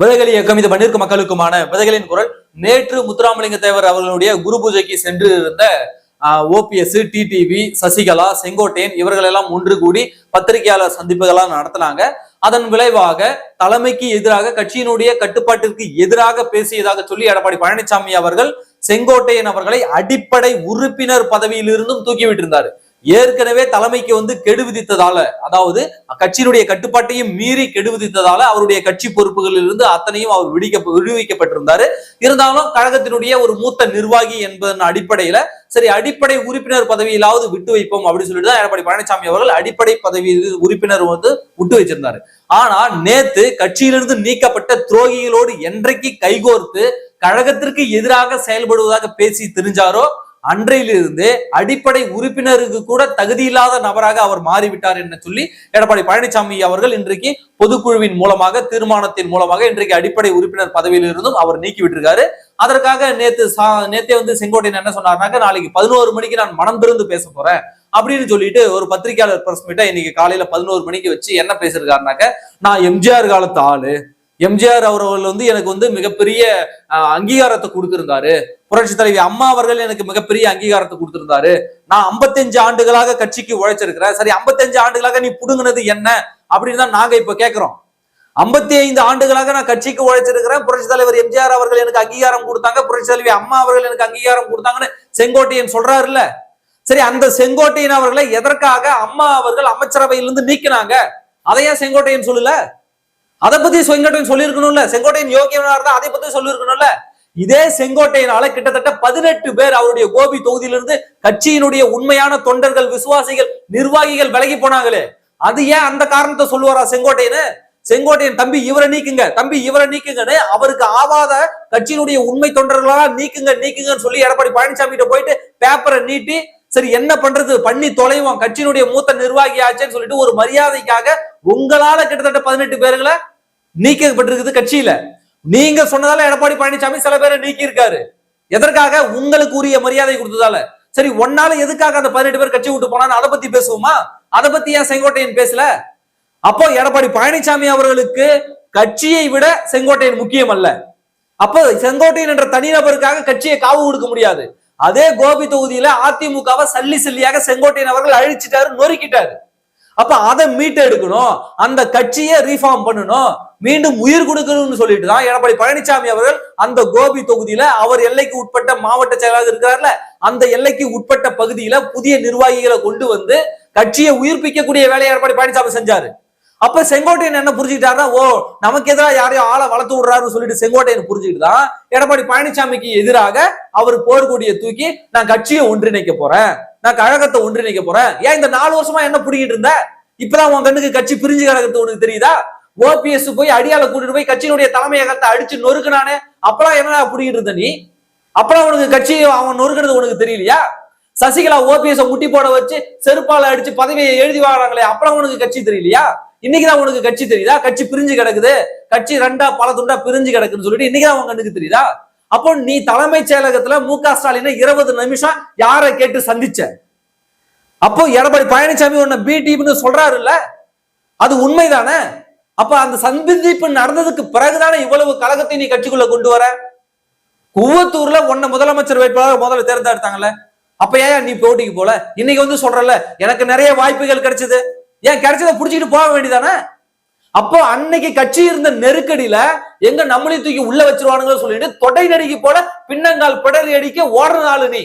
விதைகள் இயக்கம் இது பண்ணிருக்க மக்களுக்குமான விதைகளின் குரல். நேற்று முத்துராமலிங்க தேவர் அவர்களுடைய குரு பூஜைக்கு சென்று இருந்த ஓபிஎஸ் டிடிவி சசிகலா செங்கோட்டையன் இவர்கள் எல்லாம் ஒன்று கூடி பத்திரிகையாளர் சந்திப்புகளாக நடத்தினாங்க. அதன் விளைவாக தலைமைக்கு எதிராக கட்சியினுடைய கட்டுப்பாட்டிற்கு எதிராக பேசியதாக சொல்லி எடப்பாடி பழனிசாமி அவர்கள் செங்கோட்டையன் அவர்களை அடிப்படை உறுப்பினர் பதவியிலிருந்தும் தூக்கிவிட்டிருந்தார். ஏற்கனவே தலைமைக்கு வந்து கெடு விதித்ததால அதாவது கட்சியினுடைய கட்டுப்பாட்டையும் மீறி கெடு விதித்ததால அவருடைய கட்சி பொறுப்புகளில் இருந்து அத்தனையும் அவர் விடுக்க விடுவிக்கப்பட்டிருந்தாரு. இருந்தாலும் கழகத்தினுடைய ஒரு மூத்த நிர்வாகி என்பதன் அடிப்படையில சரி அடிப்படை உறுப்பினர் பதவியிலாவது விட்டு வைப்போம் அப்படின்னு சொல்லிட்டு தான் எடப்பாடி பழனிசாமி அவர்கள் அடிப்படை பதவி உறுப்பினர் வந்து விட்டு வச்சிருந்தாரு. ஆனா நேத்து கட்சியிலிருந்து நீக்கப்பட்ட துரோகிகளோடு என்றைக்கு கைகோர்த்து கழகத்திற்கு எதிராக செயல்படுவதாக பேசி தெரிஞ்சாரோ அன்றையிலிருந்து அடிப்படை உறுப்பினருக்கு கூட தகுதி இல்லாத நபராக அவர் மாறிவிட்டார் என்று சொல்லி எடப்பாடி பழனிசாமி அவர்கள் இன்றைக்கு பொதுக்குழுவின் மூலமாக தீர்மானத்தின் மூலமாக இன்றைக்கு அடிப்படை உறுப்பினர் பதவியிலிருந்தும் அவர் நீக்கி விட்டிருக்காரு அதற்காக நேத்து நேத்தே வந்து செங்கோட்டையன் என்ன சொன்னார்னாக்க நாளைக்கு பதினோரு மணிக்கு நான் மனம் திறந்து பேச போறேன். அப்படின்னு சொல்லிட்டு ஒரு பத்திரிகையாளர் பிரஸ் மீட்டை இன்னைக்கு காலையில பதினோரு மணிக்கு வச்சு என்ன பேசிருக்காருனாக்க நான் எம்ஜிஆர் காலத்து ஆளு. எம்ஜிஆர் அவர்கள் வந்து எனக்கு வந்து மிகப்பெரிய அங்கீகாரத்தை கொடுத்திருந்தாரு. புரட்சி தலைவி அம்மா அவர்கள் எனக்கு மிகப்பெரிய அங்கீகாரத்தை கொடுத்திருந்தாரு. நான் ஐம்பத்தஞ்சு ஆண்டுகளாக கட்சிக்கு உழைச்சிருக்கிறேன். சரி ஐம்பத்தஞ்சு ஆண்டுகளாக நீ புடுங்கினது என்ன? அப்படின்னு தான் நாங்க இப்ப கேட்கிறோம் ஐம்பத்தி ஐந்து ஆண்டுகளாக நான் கட்சிக்கு உழைச்சிருக்கிறேன். புரட்சி தலைவர் எம்ஜிஆர் அவர்கள் எனக்கு அங்கீகாரம் கொடுத்தாங்க. புரட்சி தலைவி அம்மா அவர்கள் எனக்கு அங்கீகாரம் கொடுத்தாங்கன்னு செங்கோட்டையன் சொல்றாருல்ல. சரி அந்த செங்கோட்டையன் அவர்களை எதற்காக அம்மா அவர்கள் அமைச்சரவையிலிருந்து நீக்கினாங்க? அதையா செங்கோட்டையன் சொல்லல? அதை பத்தி செங்கோட்டையன் சொல்லியிருக்கணும்ல. செங்கோட்டையன் யோகியனா இருந்தா அதை பத்தி சொல்லியிருக்கணும்ல. இதே செங்கோட்டையினால கிட்டத்தட்ட பதினெட்டு பேர் அவருடைய கோபி தொகுதியிலிருந்து கட்சியினுடைய உண்மையான தொண்டர்கள் விசுவாசிகள் நிர்வாகிகள் விலகி போனாங்களே. அது ஏன் அந்த காரணத்தை சொல்லுவாரா செங்கோட்டையனு? செங்கோட்டையன் தம்பி இவரை நீக்குங்க. தம்பி இவரை நீக்குங்கன்னு அவருக்கு ஆவாத கட்சியினுடைய உண்மை தொண்டர்களா நீக்குங்க நீக்குங்கன்னு சொல்லி எடப்பாடி பழனிசாமி கிட்ட போயிட்டு பேப்பரை நீட்டி சரி என்ன பண்றது? பண்ணி தொலைவோம். கட்சியினுடைய மூத்த நிர்வாகி ஆச்சுன்னு சொல்லிட்டு ஒரு மரியாதைக்காக உங்களால கிட்டத்தட்ட பதினெட்டு பேர்களை நீக்கப்பட்டிருக்குது கட்சியில. நீங்க சொன்னதால எடப்பாடி பழனிசாமி சில பேரை நீக்கி இருக்காரு எதற்காக? உங்களுக்கு உரிய மரியாதை கொடுத்ததால. சரி ஒன்னால எதுக்காக அந்த பதினெட்டு பேர் கட்சி விட்டு போனான்னு அதை பத்தி பேசுவோமா? அதை பத்தி ஏன் செங்கோட்டையன் பேசல? அப்போ எடப்பாடி பழனிசாமி அவர்களுக்கு கட்சியை விட செங்கோட்டையன் முக்கியம் அல்ல அப்போ செங்கோட்டையன் என்ற தனிநபருக்காக கட்சியை காவு கொடுக்க முடியாது. அதே கோபி தொகுதியில அதிமுகவை சல்லி சல்லியாக செங்கோட்டையன் அவர்கள் அழிச்சிட்டாரு நொறுக்கிட்டாரு. அப்ப அதை மீட்டு எடுக்கணும் அந்த கட்சியை ரீஃபார்ம் பண்ணணும் மீண்டும் உயிர் கொடுக்கணும்னு சொல்லிட்டு தான் எடப்பாடி பழனிசாமி அவர்கள் அந்த கோபி தொகுதியில அவர் எல்லைக்கு உட்பட்ட மாவட்ட செயலாளர் இருக்கிறார்ல அந்த எல்லைக்கு உட்பட்ட பகுதியில புதிய நிர்வாகிகளை கொண்டு வந்து கட்சியை உயிர்ப்பிக்கக்கூடிய வேலையை எடப்பாடி பழனிசாமி செஞ்சாரு. அப்ப செங்கோட்டையன் என்ன புரிஞ்சுக்கிட்டாருன்னா ஓ நமக்கு எதிராக யாரையும் ஆளை வளர்த்து விடுறாருன்னு சொல்லிட்டு செங்கோட்டையன் புரிஞ்சுக்கிட்டு தான் எடப்பாடி பழனிசாமிக்கு எதிராக அவர் போர்க்கொடியை தூக்கி நான் கட்சியை ஒன்றிணைக்க போறேன். நான் கழகத்தை ஒன்றிணைக்க போறேன். ஏன் இந்த நாலு வருஷமா என்ன பிடிக்கிட்டு இருந்த? இப்பதான் உன் கண்ணுக்கு கட்சி பிரிஞ்சு கிடக்கிறது உனக்கு தெரியுதா? ஓபிஎஸ் போய் அடியால கூட்டிட்டு போய் கட்சியினுடைய தலைமையகத்தை அடிச்சு நொறுக்குனானே அப்பெல்லாம் என்ன பிடிக்கிட்டு இருந்த நீ? அப்பெல்லாம் உனக்கு கட்சி அவன் நொறுக்கிறது உனக்கு தெரியலையா? சசிகலா ஓபிஎஸ் முட்டி போட வச்சு செருப்பால அடிச்சு பதவியை எழுதி வாங்குறாங்களே அப்பெல்லாம் உனக்கு கட்சி தெரியலையா? இன்னைக்குதான் உனக்கு கட்சி தெரியுதா? கட்சி பிரிஞ்சு கிடக்குது. கட்சி ரெண்டா பல துண்டா பிரிஞ்சு கிடக்குன்னு சொல்லிட்டு இன்னைக்குதான் உங்க கண்ணுக்கு தெரியுதா? அப்போ நீ தலைமைச் செயலகத்துல மு க ஸ்டாலினை இருபது நிமிஷம் யாரை கேட்டு சந்திச்ச? அப்போ எடப்பாடி பழனிசாமி உன்னை பி டீம்னு சொல்றாருல்ல? அது உண்மைதானே? அப்ப அந்த சந்திப்பு நடந்ததுக்கு பிறகுதானே இவ்வளவு கழகத்தை நீ கட்சிக்குள்ள கொண்டு வர? குவத்தூர்ல உன்னை முதலமைச்சர் வேட்பாளர் முதல்ல தேர்ந்தெடுத்தாங்கல்ல. அப்ப ஏன் நீ போட்டிக்கு போல? இன்னைக்கு வந்து சொல்றல எனக்கு நிறைய வாய்ப்புகள் கிடைச்சது. ஏன் கிடைச்சதை புடிச்சிட்டு போக வேண்டியதானே? அப்போ அன்னைக்கு கட்சி இருந்த நெருக்கடியில எங்க நம்மளையும் தூக்கி உள்ள வச்சிருவானுங்க சொல்லிட்டு தொடை நடிக்கு போல பின்னங்கால் பிடரி அடிக்க ஓடுற நாள் நீ.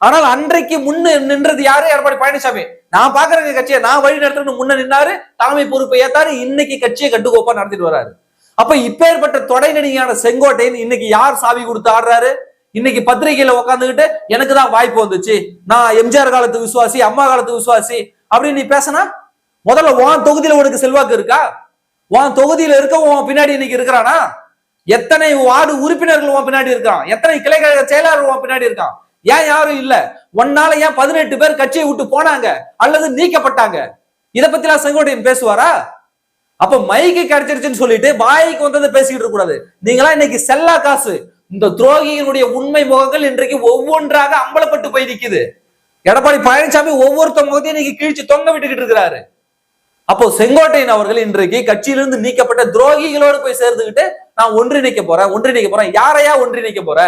ஆனால் அன்றைக்கு முன்னு நின்றது யாரு? எடப்பாடி பழனிசாமி. நான் பாக்குற கட்சியை நான் வழி நடத்துறது முன்ன நின்னாரு தலைமை பொறுப்பை ஏத்தாரு இன்னைக்கு கட்சியை கட்டுக்கோப்பா நடத்திட்டு வராரு. அப்ப இப்பேற்பட்ட தொடை நடிகையான செங்கோட்டையன் இன்னைக்கு யார் சாவி கொடுத்து ஆடுறாரு? இன்னைக்கு பத்திரிகையில உட்காந்துக்கிட்டு எனக்கு தான் வாய்ப்பு வந்துச்சு. நான் எம்ஜிஆர் காலத்து விசுவாசி அம்மா காலத்து விசுவாசி அப்படின்னு நீ பேசினா? முதல்ல உன் தொகுதியில உனக்கு செல்வாக்கு இருக்கா? உன் தொகுதியில இருக்க உன் பின்னாடி இன்னைக்கு இருக்கிறானா? எத்தனை வார்டு உறுப்பினர்கள் உன் பின்னாடி இருக்கான்? எத்தனை கிளை கழக செயலாளர் உன் பின்னாடி இருக்கான்? ஏன் யாரும் இல்ல? ஒன்னால ஏன் பதினெட்டு பேர் கட்சியை விட்டு போனாங்க? அல்லது நீக்கப்பட்டாங்க? இதை பத்தி எல்லாம் செங்கோட்டையன் பேசுவாரா? அப்ப மைக்கு கிடைச்சிருச்சுன்னு சொல்லிட்டு வாய்க்கு வந்ததை பேசிக்கிட்டு இருக்க கூடாது. நீங்களா இன்னைக்கு செல்லா காசு. இந்த துரோகியினுடைய உண்மை முகங்கள் இன்றைக்கு ஒவ்வொன்றாக அம்பலப்பட்டு போய் நிக்குது. எடப்பாடி பழனிசாமி ஒவ்வொருத்த முகத்தையும் இன்னைக்கு கீழ்ச்சி தொங்க விட்டுக்கிட்டு இருக்கிறாரு. அப்போ செங்கோட்டையன் அவர்கள் இன்றைக்கு கட்சியிலிருந்து நீக்கப்பட்ட துரோகிகளோடு போய் சேர்ந்துகிட்டு நான் ஒன்றிணைக்க போறேன் ஒன்றிணைக்க போறேன். யாரையா ஒன்றிணைக்க போற?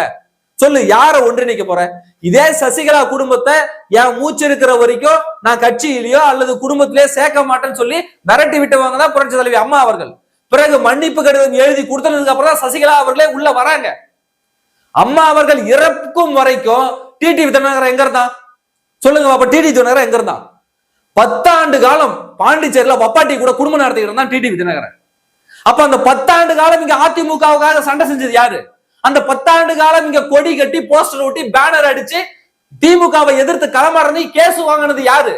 சொல்லு யார ஒன்றிணைக்க போற? இதே சசிகலா குடும்பத்தை என் மூச்சு இருக்கிற வரைக்கும் நான் கட்சியிலயோ அல்லது குடும்பத்திலேயே சேர்க்க மாட்டேன்னு சொல்லி மிரட்டி விட்டவங்க தான் புரட்சி தலைவி அம்மா அவர்கள். பிறகு மன்னிப்பு கடிதம் எழுதி கொடுத்ததுக்கு அப்புறம் தான் சசிகலா அவர்களே உள்ள வராங்க. அம்மா அவர்கள் இறக்கும் வரைக்கும் டிடி வித்தனகர் எங்க இருந்தான்? சொல்லுங்க அப்ப டிடி வித்தனகர் எங்க இருந்தான்? பத்தாண்டு காலம் பாண்டிச்சேரியில வப்பாட்டி கூட குடும்பம் நடத்திக்கிட்டு இருந்தான் டிடி விஜயநகரன். அப்ப அந்த பத்தாண்டு காலம் இங்க அதிமுகவுக்காக சண்டை செஞ்சது யாரு? அந்த பத்தாண்டு காலம் இங்க கொடி கட்டி போஸ்டர் ஒட்டி பேனர் அடிச்சு திமுகவை எதிர்த்து களமாறி கேஸ் வாங்கினது யாரு?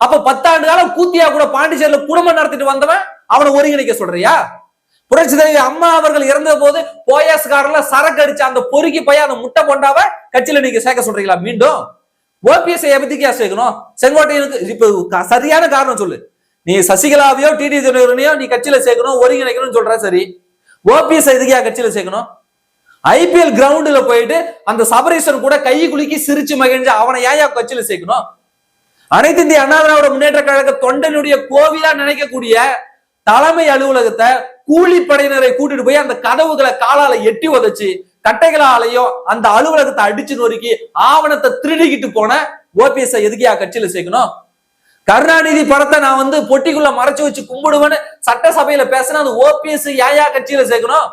அப்ப பத்தாண்டு காலம் கூத்தியா கூட பாண்டிச்சேரியில குடும்பம் நடத்திட்டு வந்தவன் அவனை ஒருங்கிணைக்க சொல்றியா? புரட்சி தலைவர் அம்மா அவர்கள் இறந்த போது போயஸ் சரக்கு அடிச்ச அந்த பொறுக்கி பையன் அந்த முட்டை கொண்டாவ கட்சியில நீங்க சேர்க்க சொல்றீங்களா? மீண்டும் ஓபிஎஸ் எபதிக்கா சேர்க்கணும் செங்கோட்டையனுக்கு இப்ப க- சரியான காரணம் சொல்லு. நீ சசிகலாவையோ டிடி தினகரனையோ நீ கட்சியில சேர்க்கணும் ஒருங்கிணைக்கணும்னு சொல்ற சரி. ஓபிஎஸ் எதுக்கியா கட்சியில சேர்க்கணும் ஐபிஎல் கிரவுண்டுல போயிட்டு அந்த சபரீஸ்வரன் கூட கை குலுக்கி சிரிச்சு மகிழ்ந்து அவனை ஏன் கட்சியில சேர்க்கணும் அனைத்து இந்திய அண்ணா திராவிட முன்னேற்ற கழக தொண்டனுடைய கோவிலா நினைக்கக்கூடிய தலைமை அலுவலகத்தை கூலிப்படையினரை கூட்டிட்டு போய் அந்த கதவுகளை காலால எட்டி உதச்சு கட்டைகளாலையும் அந்த அலுவலகத்தை அடிச்சு நொறுக்கி ஆவணத்தை திருடிக்கிட்டு போன ஓபிஎஸ் எதுக்கியா கட்சியில சேர்க்கணும்? கருணாநிதி படத்தை நான் வந்து பொட்டிக்குள்ள மறைச்சு வச்சு கும்பிடுவேன்னு சட்டசபையில பேசினா அந்த ஓபிஎஸ் ஏயா கட்சியில சேர்க்கணும்?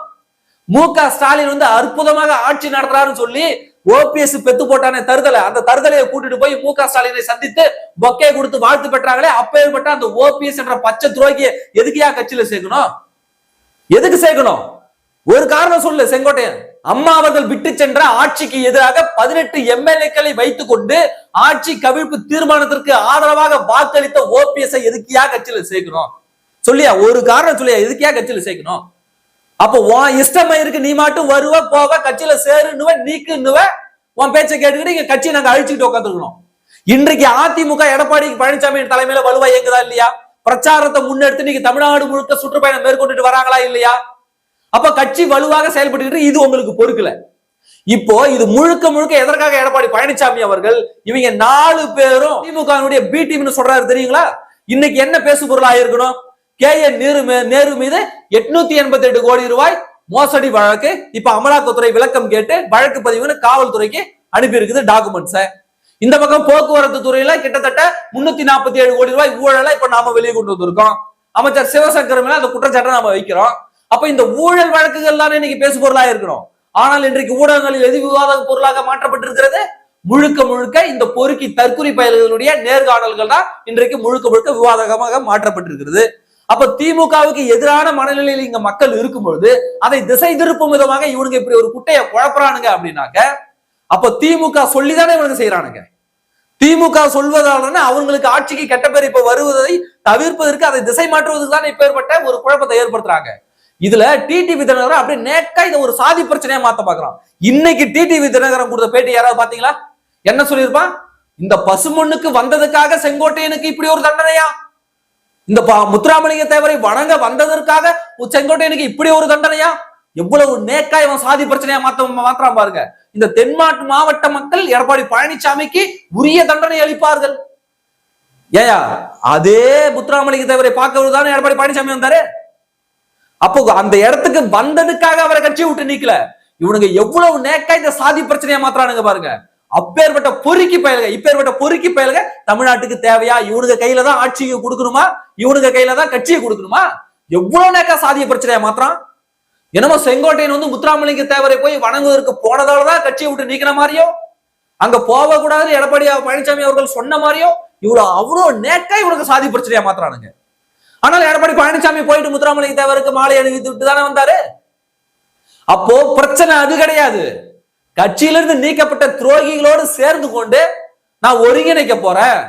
மு க ஸ்டாலின் வந்து அற்புதமாக ஆட்சி நடத்துறாருன்னு சொல்லி ஓபிஎஸ் பெத்து போட்டானே தருதலை. அந்த தருதலையை கூட்டிட்டு போய் மு க ஸ்டாலினை சந்தித்து பொக்கே கொடுத்து வாழ்த்து பெற்றாங்களே அப்பேற்பட்ட அந்த ஓபிஎஸ் என்ற பச்சை துரோகிய எதுக்கியா கட்சியில சேர்க்கணும்? எதுக்கு சேர்க்கணும்? ஒரு காரணம் சொல்லு செங்கோட்டையன். அம்மா அவர்கள் விட்டு சென்ற ஆட்சிக்கு எதிராக பதினெட்டு எம்எல்ஏக்களை வைத்துக் கொண்டு ஆட்சி கவிழ்ப்பு தீர்மானத்திற்கு ஆதரவாக வாக்களித்த ஓபிஎஸ் எதுக்கியா கட்சியில சேர்க்கணும்? சொல்லியா? ஒரு காரணம் சொல்லியா? எதுக்கியா கட்சியில சேர்க்கணும்? அப்போ உன் இஷ்டமா இருக்கு நீ மட்டும் வருவ போவ கட்சியில சேருன்னுவ நீக்குன்னுவ உன் பேச்சை கேட்டுக்கிட்டு இங்க கட்சியை நாங்க அழிச்சுக்கிட்டு உட்காந்துருக்கணும் இன்றைக்கு அதிமுக எடப்பாடி பழனிசாமி தலைமையில வலுவா இயங்குதா இல்லையா? பிரச்சாரத்தை முன்னெடுத்து நீங்க தமிழ்நாடு முழுக்க சுற்றுப்பயணம் மேற்கொண்டுட்டு வராங்களா இல்லையா? அப்ப கட்சி வலுவாக செயல்பட்டு இது உங்களுக்கு பொறுக்கல. இப்போ இது முழுக்க முழுக்க எதற்காக எடப்பாடி பழனிசாமி அவர்கள்? இவங்க நாலு பேரும் திமுக பி டீம்னு சொல்றாரு தெரியுங்களா? இன்னைக்கு என்ன பேசு பொருளா இருக்கணும்? கே என் நேரு நேரு மீது எட்நூத்தி எண்பத்தி எட்டு கோடி ரூபாய் மோசடி வழக்கு இப்ப அமலாக்கத்துறை விளக்கம் கேட்டு வழக்கு பதிவுன்னு காவல்துறைக்கு அனுப்பி இருக்குது டாக்குமெண்ட்ஸ. இந்த பக்கம் போக்குவரத்து துறையில கிட்டத்தட்ட முன்னூத்தி நாற்பத்தி ஏழு கோடி ரூபாய் ஊழலை இப்ப நாம வெளியே கொண்டு வந்திருக்கோம். அமைச்சர் சிவசங்கர் மேல அந்த குற்றச்சாட்டை நாம வைக்கிறோம். அப்ப இந்த ஊழல் வழக்குகள் தான் இன்னைக்கு பேசு பொருளா இருக்கிறோம். ஆனால் இன்றைக்கு ஊடகங்களில் எது விவாத பொருளாக மாற்றப்பட்டிருக்கிறது. முழுக்க முழுக்க இந்த பொறுக்கி தற்குறி பயல்களுடைய நேர்காணல்கள் தான் இன்றைக்கு முழுக்க முழுக்க விவாதகமாக மாற்றப்பட்டிருக்கிறது. அப்ப திமுகவுக்கு எதிரான மனநிலையில் இங்க மக்கள் இருக்கும் பொழுது அதை திசை திருப்பும் விதமாக இவனுங்க இப்படி ஒரு குட்டையை குழப்பறானுங்க அப்படின்னாக்க அப்ப திமுக சொல்லிதானே இவனுக்கு செய்யறானுங்க திமுக சொல்வதால அவங்களுக்கு ஆட்சிக்கு கெட்ட பேர் இப்ப வருவதை தவிர்ப்பதற்கு அதை திசை மாற்றுவதற்கு தான் இப்பேற்பட்ட ஒரு குழப்பத்தை ஏற்படுத்துறாங்க. இதுல டிடிவி தினகரன் அப்படியே நேக்கா இதை ஒரு சாதி பிரச்சனையா மாத்த பாக்குறான். இன்னைக்கு டிடிவி தினகரன் கொடுத்த பேட்டி யாராவது பாத்தீங்களா? என்ன சொல்லியிருப்பான்? இந்த பசுமண்ணுக்கு வந்ததுக்காக செங்கோட்டையனுக்கு இப்படி ஒரு தண்டனையா? இந்த முத்துராமலிங்க தேவரை வணங்க வந்ததற்காக செங்கோட்டையனுக்கு இப்படி ஒரு தண்டனையா? எவ்வளவு நேக்கா இவன் சாதி பிரச்சனையா மாத்த மாத்திரம் பாருங்க. இந்த தென்மாட்டு மாவட்ட மக்கள் எடப்பாடி பழனிசாமிக்கு உரிய தண்டனை அளிப்பார்கள். ஏயா அதே முத்துராமலிங்க தேவரை பார்க்கறது தானே எடப்பாடி பழனிசாமி வந்தாரு? அப்போ அந்த இடத்துக்கு வந்ததுக்காக அவரை கட்சியை விட்டு நீக்கல. இவனுங்க எவ்வளவு நேக்கா இந்த சாதி பிரச்சனையா மாத்துறானுங்க பாருங்க. அப்பேற்பட்ட பொறுக்கி பயலுக இப்பேற்பட்ட பொறுக்கி பயலுக தமிழ்நாட்டுக்கு தேவையா? இவனுங்க கையில தான் ஆட்சியை கொடுக்கணுமா? இவனுங்க கையில தான் கட்சியை கொடுக்கணுமா? எவ்வளவு நேக்கா சாதிய பிரச்சனையா மாத்திரான் என்னமோ செங்கோட்டையன் வந்து முத்துராமலிங்க தேவரை போய் வணங்குவதற்கு போனதாலதான் கட்சியை விட்டு நீக்கின மாதிரியோ? அங்க போக கூடாது எடப்பாடி பழனிசாமி அவர்கள் சொன்ன மாதிரியோ? இவ்வளவு அவ்வளவு நேக்கா இவனுக்கு சாதி பிரச்சனையா மாத்துறானுங்க. ஆனால் எடப்பாடி பழனிசாமி போயிட்டு முத்துராமலிங்க தேவருக்கு மாலை அணிவித்து விட்டு தானே வந்தாரு? அப்போ பிரச்சனை அது கிடையாது. கட்சியிலிருந்து நீக்கப்பட்ட துரோகிகளோடு சேர்ந்து கொண்டு நான் ஒருங்கிணைக்க போறேன்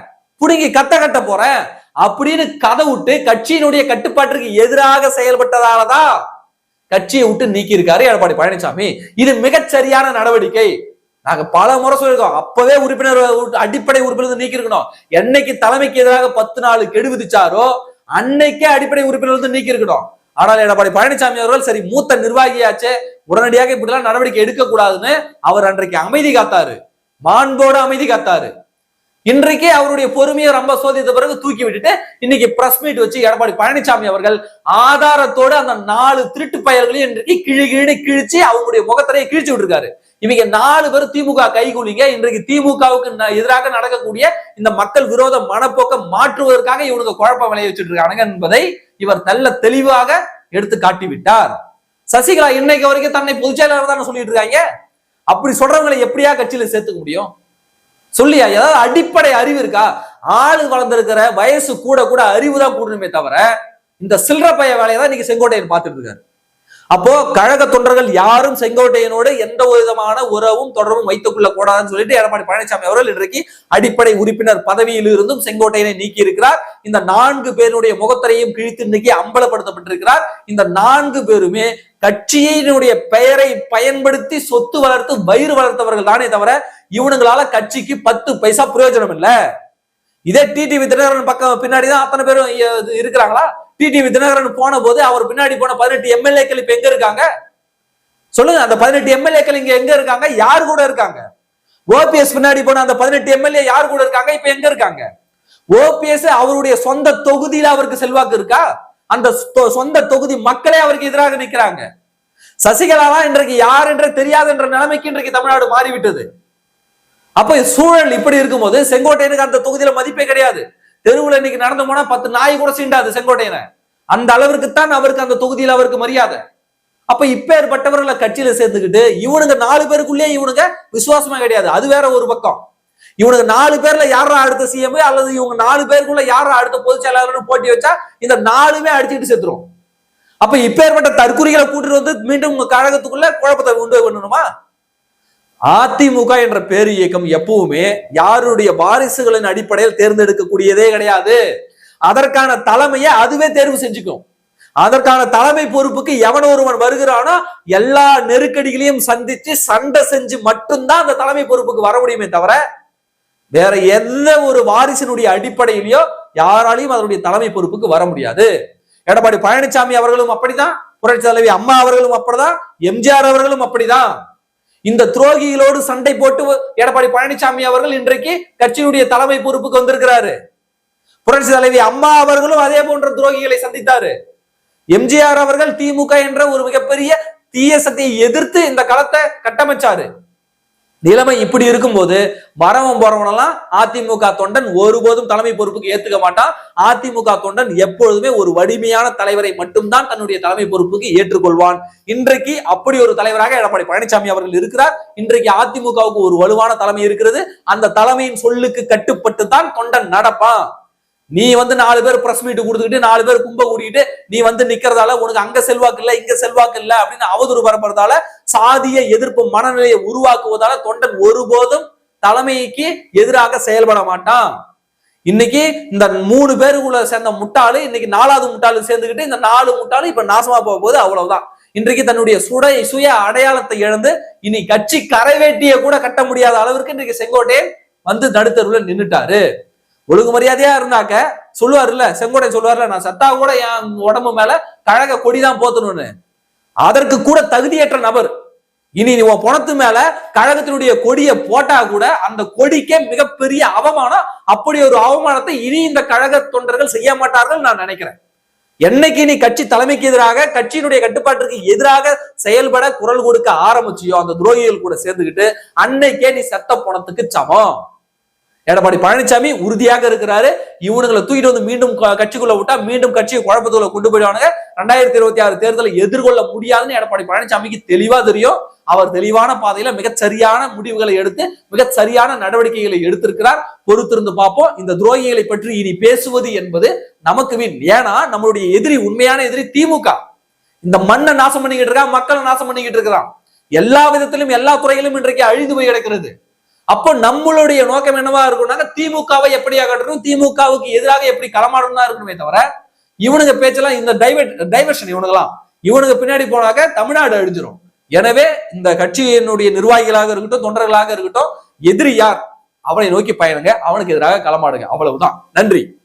புடுங்கி கத்த கட்ட போறேன் அப்படின்னு கதை விட்டு கட்சியினுடைய கட்டுப்பாட்டிற்கு எதிராக செயல்பட்டதாலதான் கட்சியை விட்டு நீக்கி இருக்காரு எடப்பாடி பழனிசாமி. இது மிகச்சரியான நடவடிக்கை. நாங்க பல முறை சொல்லியிருக்கோம். அப்பவே உறுப்பினர் அடிப்படை உறுப்பினர் நீக்கி இருக்கணும் என்னைக்கு தலைமைக்கு எதிராக பத்து நாள் கெடு விதிச்சாரோ அன்னைக்கே அடிப்படை உறுப்பினர் வந்து நீக்கி இருக்கணும் ஆனால் எடப்பாடி பழனிசாமி அவர்கள் சரி மூத்த நிர்வாகியாச்சே உடனடியாக இப்படிலாம் நடவடிக்கை எடுக்க கூடாதுன்னு அவர் அன்றைக்கு அமைதி காத்தாரு. மாண்போட அமைதி காத்தாரு. இன்றைக்கே அவருடைய பொறுமையை ரொம்ப சோதித்த பிறகு தூக்கி விட்டுட்டு இன்னைக்கு பிரஸ் மீட் வச்சு எடப்பாடி பழனிசாமி அவர்கள் ஆதாரத்தோடு அந்த நாலு திருட்டு பயல்களையும் இன்றைக்கு கிழி கிழி கிழிச்சு அவங்களுடைய முகத்திலேயே கிழிச்சு விட்டுருக்காரு. இவங்க நாலு பேர் திமுக கைகூலிங்க இன்றைக்கு திமுகவுக்கு ந- எதிராக நடக்கக்கூடிய இந்த மக்கள் விரோத மனப்போக்க மாற்றுவதற்காக இவனுக்கு குழப்பம் விளைய வச்சுட்டு இருக்கானுங்க என்பதை இவர் நல்ல தெளிவாக எடுத்து காட்டி விட்டார் சசிகலா இன்னைக்கு வரைக்கும் தன்னை பொதுச் செயலாளர் தானே சொல்லிட்டு இருக்காங்க அப்படி சொல்றவங்களை எப்படியா கட்சியில சேர்த்துக்க முடியும்? சொல்லியா? ஏதாவது அடிப்படை அறிவு இருக்கா? ஆளு வளர்ந்திருக்கிற வயசு கூட கூட அறிவு தான் கூடணுமே தவிர இந்த சில்லற பைய வேலையை தான் இன்னைக்கு செங்கோட்டையன் பார்த்துட்டு இருக்காரு அப்போ கழக தொண்டர்கள் யாரும் செங்கோட்டையனோடு எந்த ஒரு விதமான உறவும் தொடர்பும் வைத்துக் கொள்ள கூடாதுன்னு சொல்லிட்டு எடப்பாடி பழனிசாமி அவர்கள் இன்றைக்கு அடிப்படை உறுப்பினர் பதவியில் இருந்தும் செங்கோட்டையனை நீக்கி இருக்கிறார் இந்த நான்கு பேருடைய முகத்திரையும் கிழித்து இன்னைக்கு அம்பலப்படுத்தப்பட்டிருக்கிறார். இந்த நான்கு பேருமே கட்சியினுடைய பெயரை பயன்படுத்தி சொத்து வளர்த்து வயிறு வளர்த்தவர்கள் தானே தவிர இவனுங்களால கட்சிக்கு பத்து பைசா பிரயோஜனம் இல்ல. இதே டிடிவி தினகரன் பக்கம் பின்னாடிதான் அத்தனை பேரும் இருக்கிறாங்களா? டிடிவி தினகரன் போன போது அவர் பின்னாடி போன பதினெட்டு எம்எல்ஏக்கள் இப்ப எங்க இருக்காங்க? சொல்லுங்க அந்த பதினெட்டு எம்எல்ஏக்கள் இங்க எங்க இருக்காங்க? யார் கூட இருக்காங்க? ஓபிஎஸ் பின்னாடி போன அந்த பதினெட்டு எம்எல்ஏ யார் கூட இருக்காங்க? இப்ப எங்க இருக்காங்க? ஓபிஎஸ் அவருடைய சொந்த தொகுதியில அவருக்கு செல்வாக்கு இருக்கா? அந்த சொந்த தொகுதி மக்களே அவருக்கு எதிராக நிக்கிறாங்க. சசிகலாவா இன்றைக்கு யார் என்று தெரியாது என்ற நிலைமைக்கு இன்றைக்கு தமிழ்நாடு மாறிவிட்டது. அப்ப சூழல் இப்படி இருக்கும்போது செங்கோட்டையனுக்கு அந்த தொகுதியில மதிப்பே கிடையாது. தெருவுல இன்னைக்கு நடந்து போனா பத்து நாய் கூட சீண்டாது செங்கோட்டையனை. அந்த அளவிற்கு தான் அவருக்கு அந்த தொகுதியில அவருக்கு மரியாதை. அப்ப இப்பேற்பட்டவர்களை கட்சியில சேர்ந்துக்கிட்டு இவனுங்க நாலு பேருக்குள்ளேயே இவனுங்க விசுவாசமா கிடையாது. அது வேற ஒரு பக்கம். இவனுக்கு நாலு பேர்ல யாரா அடுத்த சிஎம் அல்லது இவங்க நாலு பேருக்குள்ள யாரா அடுத்த பொதுச் செயலாளர்னு போட்டி வச்சா இந்த நாலுமே அடிச்சுக்கிட்டு செத்துரும். அப்ப இப்பேற்பட்ட தற்கொலைகளை கூட்டிட்டு வந்து மீண்டும் உங்க கழகத்துக்குள்ள குழப்பத்தை உண்டு பண்ணணுமா? அதிமுக என்ற பேரு இயக்கம் எப்பவுமே யாருடைய வாரிசுகளின் அடிப்படையில் தேர்ந்தெடுக்கக்கூடியதே கிடையாது. அதற்கான தலைமையை அதுவே தேர்வு செஞ்சுக்கும். அதற்கான தலைமை பொறுப்புக்கு எவன் ஒருவன் வருகிறானோ எல்லா நெருக்கடிகளையும் சந்திச்சு சண்டை செஞ்சு மட்டும்தான் அந்த தலைமை பொறுப்புக்கு வர முடியுமே தவிர வேற எந்த ஒரு வாரிசினுடைய அடிப்படையிலையோ யாராலையும் அதனுடைய தலைமை பொறுப்புக்கு வர முடியாது. எடப்பாடி பழனிசாமி அவர்களும் அப்படிதான். புரட்சி தலைவி அம்மா அவர்களும் அப்படிதான். எம்ஜிஆர் அவர்களும் அப்படிதான். இந்த துரோகிகளோடு சண்டை போட்டு எடப்பாடி பழனிசாமி அவர்கள் இன்றைக்கு கட்சியினுடைய தலைமை பொறுப்புக்கு வந்திருக்கிறாரு. புரட்சி தலைவி அம்மா அவர்களும் அதே போன்ற துரோகிகளை சந்தித்தாரு. எம்ஜிஆர் அவர்கள் திமுக என்ற ஒரு மிகப்பெரிய தீய சக்தியை எதிர்த்து இந்த களத்தை கட்டமைச்சாரு. நிலைமை இப்படி இருக்கும்போது வரவன் போறவனெல்லாம் அதிமுக தொண்டன் ஒருபோதும் தலைமை பொறுப்புக்கு ஏத்துக்க மாட்டான். அதிமுக தொண்டன் எப்பொழுதுமே ஒரு வலிமையான தலைவரை மட்டும்தான் தன்னுடைய தலைமை பொறுப்புக்கு ஏற்றுக்கொள்வான். இன்றைக்கு அப்படி ஒரு தலைவராக எடப்பாடி பழனிசாமி அவர்கள் இருக்கிறார். இன்றைக்கு அதிமுகவுக்கு ஒரு வலுவான தலைமை இருக்கிறது. அந்த தலைமையின் சொல்லுக்கு கட்டுப்பட்டு தான் தொண்டன் நடப்பான். நீ வந்து நாலு பேர் பிரஸ் மீட் கொடுத்துக்கிட்டு நாலு பேர் கும்ப கூட்டிட்டு நீ வந்து நிக்கிறதால உனக்கு அங்க செல்வாக்கு இல்ல இங்க செல்வாக்கு இல்ல அப்படின்னு அவதூறு பரப்புறதால சாதிய எதிர்ப்பு மனநிலையை உருவாக்குவதால தொண்டன் ஒருபோதும் தலைமைக்கு எதிராக செயல்பட மாட்டான். இன்னைக்கு இந்த மூணு பேருக்குள்ள சேர்ந்த முட்டாளு இன்னைக்கு நாலாவது முட்டாளு சேர்ந்துக்கிட்டு இந்த நாலு முட்டாளு இப்ப நாசமா போக போகுது அவ்வளவுதான். இன்றைக்கு தன்னுடைய சுடை சுய அடையாளத்தை இழந்து இனி கட்சி கரைவேட்டிய கூட கட்ட முடியாத அளவிற்கு இன்றைக்கு செங்கோட்டையன் வந்து நடுத்தருவுல நின்னுட்டாரு. ஒழுங்கு மரியாதையா இருந்தாக்க சொல்லுவாருல்ல செங்கோட்டை சொல்லுவார்ல நான் சத்தா கூட என் உடம்பு மேல கழக கொடிதான் போத்தணும்னு. அதற்கு கூட தகுதியற்ற நபர் இனி நீ உன் பணத்து மேல கழகத்தினுடைய கொடியை போட்டா கூட அந்த கொடிக்கே மிகப்பெரிய அவமானம். அப்படி ஒரு அவமானத்தை இனி இந்த கழக தொண்டர்கள் செய்ய மாட்டார்கள் நான் நினைக்கிறேன். என்னைக்கு நீ கட்சி தலைமைக்கு எதிராக கட்சியினுடைய கட்டுப்பாட்டிற்கு எதிராக செயல்பட குரல் கொடுக்க ஆரம்பிச்சியோ அந்த துரோகிகள் கூட சேர்ந்துக்கிட்டு அன்னைக்கே நீ செத்த பணத்துக்கு சமம். எடப்பாடி பழனிசாமி உறுதியாக இருக்கிறாரு. இவனுங்களை தூக்கிட்டு வந்து மீண்டும் கட்சிக்குள்ள விட்டா மீண்டும் கட்சியை குழப்பத்துக்குள்ள கொண்டு போயிடுவானுங்க. ரெண்டாயிரத்தி இருபத்தி ஆறு தேர்தலை எதிர்கொள்ள முடியாதுன்னு எடப்பாடி பழனிசாமிக்கு தெளிவா தெரியும். அவர் தெளிவான பாதையில மிகச் சரியான முடிவுகளை எடுத்து மிகச்சரியான நடவடிக்கைகளை எடுத்திருக்கிறார். பொறுத்திருந்து பார்ப்போம். இந்த துரோகிகளை பற்றி இனி பேசுவது என்பது நமக்கு வீண். ஏன்னா நம்மளுடைய எதிரி உண்மையான எதிரி திமுக. இந்த மண்ணை நாசம் பண்ணிக்கிட்டு இருக்கா மக்களை நாசம் பண்ணிக்கிட்டு இருக்கிறான். எல்லா விதத்திலும் எல்லா துறையிலும் இன்றைக்கு அழிந்து போய் கிடக்கிறது. அப்போ நம்மளுடைய நோக்கம் என்னவா இருக்கும்னாக்க திமுகவை எப்படி அகற்றணும் திமுகவுக்கு எதிராக எப்படி களமாடணும் தான் இருக்கணுமே தவிர இவனுங்க பேச்செல்லாம் இந்த டைவர்ட் டைவர்ஷன் இவனுங்களாம். இவனுக்கு பின்னாடி போனாக்க தமிழ்நாடு அழிஞ்சிரும். எனவே இந்த கட்சியினுடைய நிர்வாகிகளாக இருக்கட்டும் தொண்டர்களாக இருக்கட்டும் எதிரி யார்? அவனை நோக்கி பயணுங்க அவனுக்கு எதிராக களமாடுங்க. அவ்வளவுதான். நன்றி.